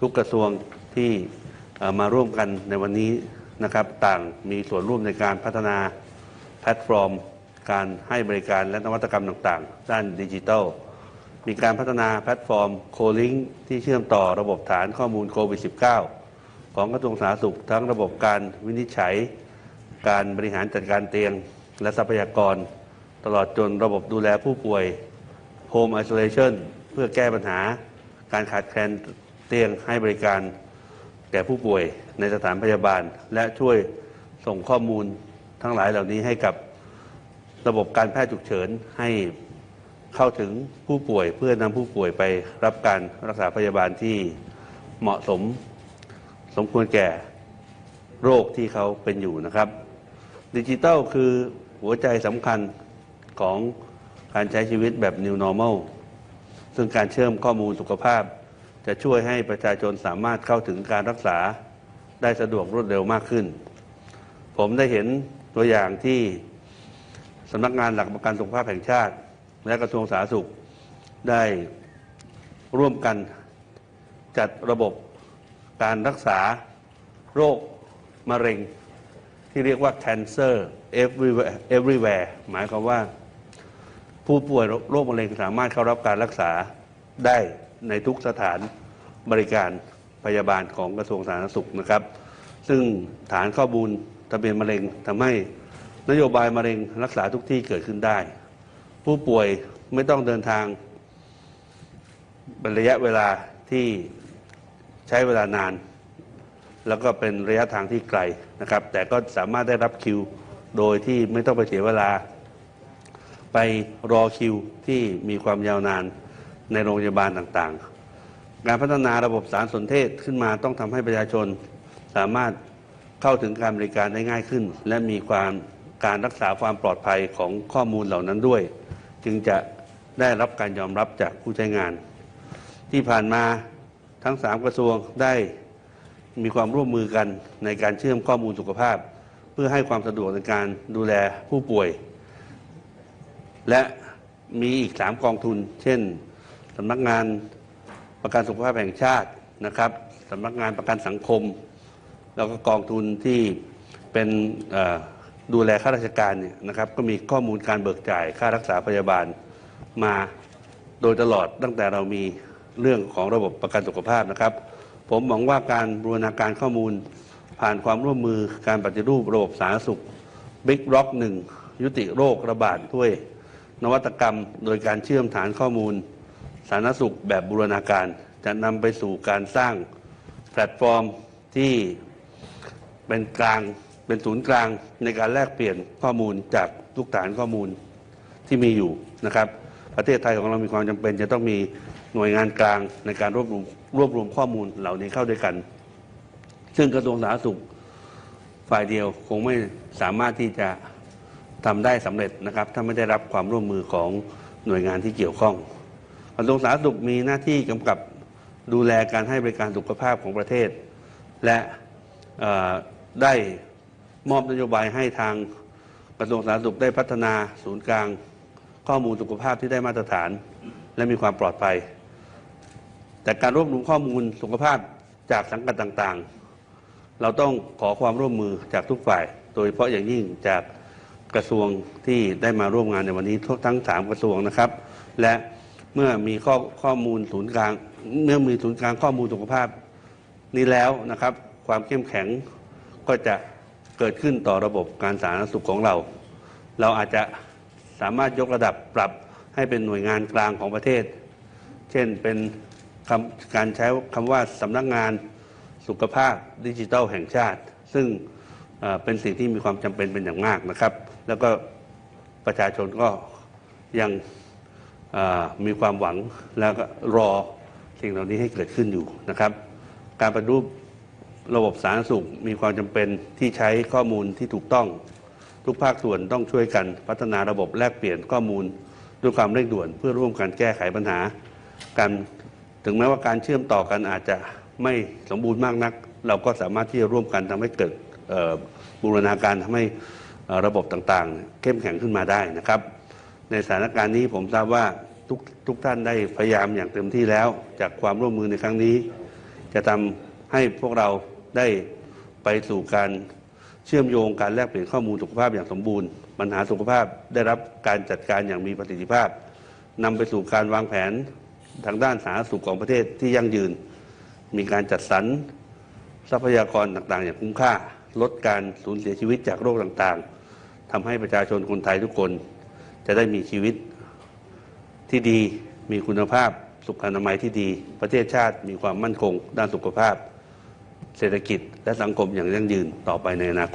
ทุกกระทรวงที่มาร่วมกันในวันนี้นะครับ ต่างมีส่วนร่วมในการพัฒนาแพลตฟอร์ม การให้บริการและนวัตกรรมต่างๆ ด้านดิจิทัล มีการพัฒนาแพลตฟอร์มโคลิงที่เชื่อมต่อระบบฐานข้อมูลโควิด -19 ของกระทรวงสาธารณสุขทั้งระบบการวินิจฉัย การบริหารจัดการเตียง และทรัพยากร ตลอดจนระบบดูแลผู้ป่วย Home Isolation เพื่อแก้ปัญหาการขาดแคลน เตียงให้บริการแก่ผู้ป่วยในสถานพยาบาล และช่วยส่งข้อมูลทั้งหลายเหล่านี้ให้กับระบบการแพทย์ฉุกเฉินให้เข้าถึงผู้ป่วยเพื่อนำผู้ป่วยไปรับการรักษาพยาบาลที่เหมาะสม สมควรแก่โรคที่เขาเป็นอยู่นะครับ ดิจิทัลคือหัวใจสำคัญของการใช้ชีวิตแบบ New Normal ซึ่งการเชื่อมข้อมูลสุขภาพ จะช่วยให้ประชาชนสามารถเข้าถึงการรักษาได้สะดวกรวดเร็วมากขึ้น ผมได้เห็นตัวอย่างที่สำนักงานหลักประกันสุขภาพแห่งชาติ และกระทรวงสาธารณสุขได้ร่วมกันจัดระบบการรักษาโรคมะเร็ง ที่เรียกว่า cancer everywhere everywhere หมายความว่า ผู้ป่วยโรคมะเร็งสามารถเข้ารับการรักษาได้ ในทุกสถานบริการพยาบาลของกระทรวงสาธารณสุขนะครับ ซึ่งฐานข้อมูลทะเบียนมะเร็งทำให้นโยบายมะเร็งรักษาทุกที่เกิดขึ้นได้ ผู้ป่วยไม่ต้องเดินทางเป็นระยะเวลาที่ใช้เวลานาน แล้วก็เป็นระยะทางที่ไกลนะครับ แต่ก็สามารถได้รับคิวโดยที่ไม่ต้องไปเสียเวลา ไปรอคิวที่มีความยาวนาน ในโรงพยาบาลต่างๆ การพัฒนาระบบสารสนเทศขึ้นมาต้องทำให้ประชาชนสามารถเข้าถึงการบริการได้ง่ายขึ้น และมีความการรักษาความปลอดภัยของข้อมูลเหล่านั้นด้วย จึงจะได้รับการยอมรับจากผู้ใช้งาน ที่ผ่านมาทั้ง 3 กระทรวงได้มีความร่วมมือกันในการเชื่อมข้อมูลสุขภาพ เพื่อให้ความสะดวกในการดูแลผู้ป่วย และมีอีก 3 กองทุน เช่น สำนักงานประกันสุขภาพแห่งชาตินะครับสำนักงานประกันสังคม แล้วก็กองทุนที่เป็นดูแลข้าราชการเนี่ยนะครับก็มีข้อมูลการเบิกจ่ายค่ารักษาพยาบาลมาโดยตลอดตั้งแต่เรามีเรื่องของระบบประกันสุขภาพนะครับ ผมหวังว่าการบูรณาการข้อมูลผ่านความร่วมมือการปฏิรูประบบสาธารณสุข Big Rock หนึ่งยุติโรคระบาดด้วย นวัตกรรมโดยการเชื่อมฐานข้อมูล สาธารณสุขแบบบูรณาการ จะนำไปสู่การสร้างแพลตฟอร์มที่เป็นกลางเป็นศูนย์กลางในการแลกเปลี่ยนข้อมูลจากทุกฐานข้อมูลที่มีอยู่นะครับ ประเทศไทยของเรามีความจำเป็น จะต้องมีหน่วยงานกลางในการรวบรวมรวบรวมข้อมูลเหล่านี้เข้าด้วยกัน ซึ่งกระทรวงสาธารณสุขฝ่ายเดียวคงไม่สามารถที่จะทำได้สำเร็จนะครับ ถ้าไม่ได้รับความร่วมมือของหน่วยงานที่เกี่ยวข้อง กระทรวงสาธารณสุขมีหน้าที่กำกับดูแลการให้บริการสุขภาพของประเทศ และได้มอบนโยบายให้ทางกระทรวงสาธารณสุขได้พัฒนาศูนย์กลางข้อมูลสุขภาพที่ได้มาตรฐาน และมีความปลอดภัย แต่การรวบรวมข้อมูลสุขภาพจากสังกัดต่างๆ เราต้องขอความร่วมมือจากทุกฝ่าย โดยเฉพาะอย่างยิ่งจากกระทรวงที่ได้มาร่วมงานในวันนี้ทั้งสามกระทรวงนะครับ และ เมื่อมีข้อข้อมูลศูนย์กลาง เมื่อมีศูนย์กลางข้อมูลสุขภาพนี้แล้วนะครับ ความเข้มแข็งก็จะเกิดขึ้นต่อระบบการสาธารณสุขของเรา เราอาจจะสามารถยกระดับปรับให้เป็นหน่วยงานกลางของประเทศ เช่นเป็นการใช้คำว่าสำนักงานสุขภาพดิจิทัลแห่งชาติ ซึ่งเป็นสิ่งที่มีความจำเป็นเป็นอย่างมากนะครับ แล้วก็ประชาชนก็ยัง มีความหวังแล้วก็รอสิ่งเหล่านี้ให้เกิดขึ้นอยู่นะครับ การปฏิรูประบบสาธารณสุขมีความจำเป็นที่ใช้ข้อมูลที่ถูกต้อง ทุกภาคส่วนต้องช่วยกันพัฒนาระบบแลกเปลี่ยนข้อมูลด้วยความเร่งด่วน เพื่อร่วมกันแก้ไขปัญหา การถึงแม้ว่าการเชื่อมต่อกันอาจจะไม่สมบูรณ์มากนัก เราก็สามารถที่จะร่วมกันทำให้เกิดบูรณาการทำให้ระบบต่างๆ เข้มแข็งขึ้นมาได้นะครับ ในสถานการณ์นี้ผมทราบว่าทุกทุกท่านได้พยายามอย่างเต็มที่แล้ว จากความร่วมมือในครั้งนี้จจะทำให้พวกเราได้ไปสู่การเชื่อมโยงการแลกเปลี่ยนข้อมูลสุขภาพอย่างสมบูรณ์ ปัญหาสุขภาพได้รับการจัดการอย่างมีประสิทธิภาพนำไปสู่การวางแผนทางด้านสาธารณสุขของประเทศที่ยั่งยืน มีการจัดสรรทรัพยากรต่างๆ อย่างคุ้มค่า ลดการสูญเสียชีวิตจากโรคต่างๆทำให้ประชาชนคนไทยทุกคน จะได้มีชีวิตที่ดีมีคุณภาพสุขอนามัยที่ดี ประเทศชาติมีความมั่นคง ด้านสุขภาพ เศรษฐกิจและสังคมอย่างยั่งยืนต่อไปในอนาคต